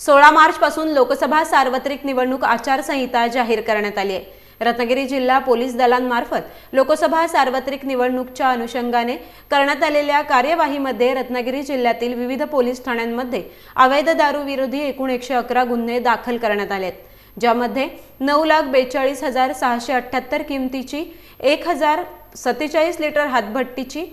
सोळा मार्चपासून लोकसभा सार्वत्रिक निवडणूक आचारसंहिता जाहीर करण्यात आली आहे. रत्नागिरी जिल्हा पोलीस दलांमार्फत लोकसभा सार्वत्रिक निवडणूकच्या अनुषंगाने करण्यात आलेल्या कार्यवाहीमध्ये रत्नागिरी जिल्ह्यातील विविध पोलीस ठाण्यांमध्ये अवैध दारू विरोधी एकूण एकशे अकरा गुन्हे दाखल करण्यात आले आहेत ज्यामध्ये नऊ लाख बेचाळीस हजार सहाशे अठ्ठ्याहत्तर किमतीची एक हजार सत्तेचाळीस लिटर हातभट्टीची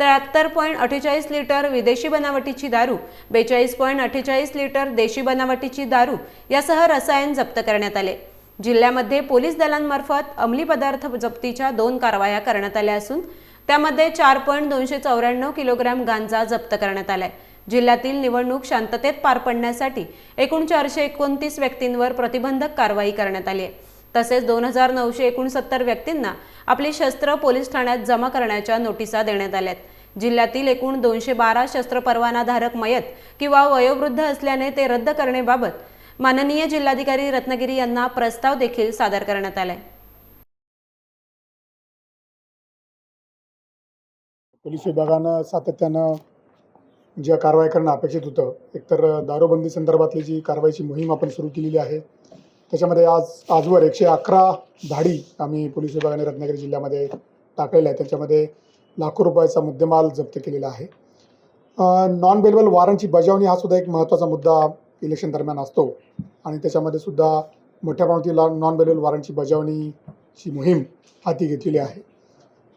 त्र्याहत्तर पॉईंट अठ्ठेचाळीस लिटर विदेशी बनावटीची दारू बेचाळीस पॉईंट अठ्ठेचाळीस लिटर देशी बनावटीची दारू यासह रसायन जप्त करण्यात आले. जिल्ह्यामध्ये पोलीस दलांमार्फत अंमली पदार्थ जप्तीच्या दोन कारवाया करण्यात आल्या असून त्यामध्ये चार पॉईंट दोनशे चौऱ्याण्णव किलोग्रॅम गांजा जप्त करण्यात आलाय. जिल्ह्यातील निवडणूक शांततेत पार पडण्यासाठी एकूण चारशे एकोणतीस व्यक्तींवर प्रतिबंधक कारवाई करण्यात आली आहे. तसेच दोन हजार नऊशे एकोणसत्तर व्यक्तींना आपली शस्त्र पोलीस ठाण्यात जमा करण्याच्या नोटिसा देण्यात आल्या आहेत जिल्ह्यातील एकूण दोनशे बारा शस्त्र परवानाधारक मयत किंवा वयोवृद्ध असल्याने ते रद्द करण्याबाबत माननीय जिल्हाधिकारी रत्नागिरी यांना प्रस्ताव देखील सादर करण्यात आलाय. पोलीस विभागानं सातत्यानं ज्या कारवाई करणं अपेक्षित होतं एकतर दारूबंदी संदर्भातली जी कारवाईची मोहीम आपण सुरू केलेली आहे त्याच्यामध्ये आज आजवर एकशे अकरा धाडी आम्ही पोलीस विभागाने रत्नागिरी जिल्ह्यामध्ये टाकलेल्या आहे त्याच्यामध्ये लाखो रुपयाचा मुद्देमाल जप्त केलेला आहे. नॉन बेलेबल वॉरंटची बजावणी हा सुद्धा एक महत्त्वाचा मुद्दा इलेक्शन दरम्यान असतो. आणि त्याच्यामध्ये सुद्धा मोठ्या प्रमाणात नॉन बेलेबल वॉरंटची बजावणीची मोहीम हाती घेतलेली आहे.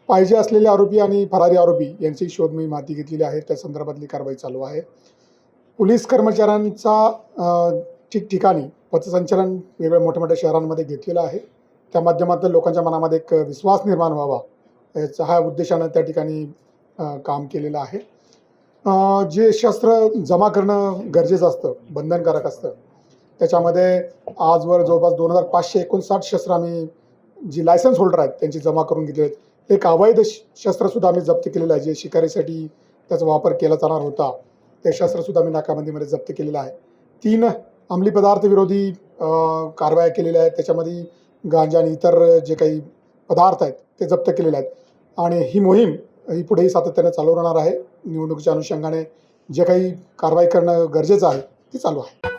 पाहिजे असलेले आरोपी आणि फरारी आरोपी यांची शोध मोहीम हाती घेतलेली आहे. त्या संदर्भातली कारवाई चालू आहे. पोलीस कर्मचाऱ्यांचा ठिकठिकाणी पथसंचलन वेगवेगळ्या मोठ्या मोठ्या शहरांमध्ये घेतलेलं आहे. त्या माध्यमातून लोकांच्या मनामध्ये एक विश्वास निर्माण व्हावा याचा हा उद्देशानं त्या ठिकाणी काम केलेलं आहे. जे शस्त्र जमा करणं गरजेचं असतं बंधनकारक असतं त्याच्यामध्ये आजवर जवळपास दोन हजार पाचशे एकोणसाठ शस्त्र आम्ही जी लायसन्स होल्डर आहेत त्यांची जमा करून घेतली आहेत. एक अवैध शस्त्रसुद्धा आम्ही जप्त केलेलं आहे जे शिकारीसाठी त्याचा वापर केला जाणार होता ते शस्त्रसुद्धा आम्ही नाकाबंदीमध्ये जप्त केलेलं आहे. तीन अंमली पदार्थ विरोधी कारवाया केलेल्या आहेत. त्याच्यामध्ये गांजा आणि इतर जे काही पदार्थ आहेत ते जप्त केलेले आहेत. आणि ही मोहीम ही पुढेही सातत्याने चालू राहणार आहे. निवडणुकीच्या अनुषंगाने जे काही कारवाई करणं गरजेचं आहे ती चालू आहे.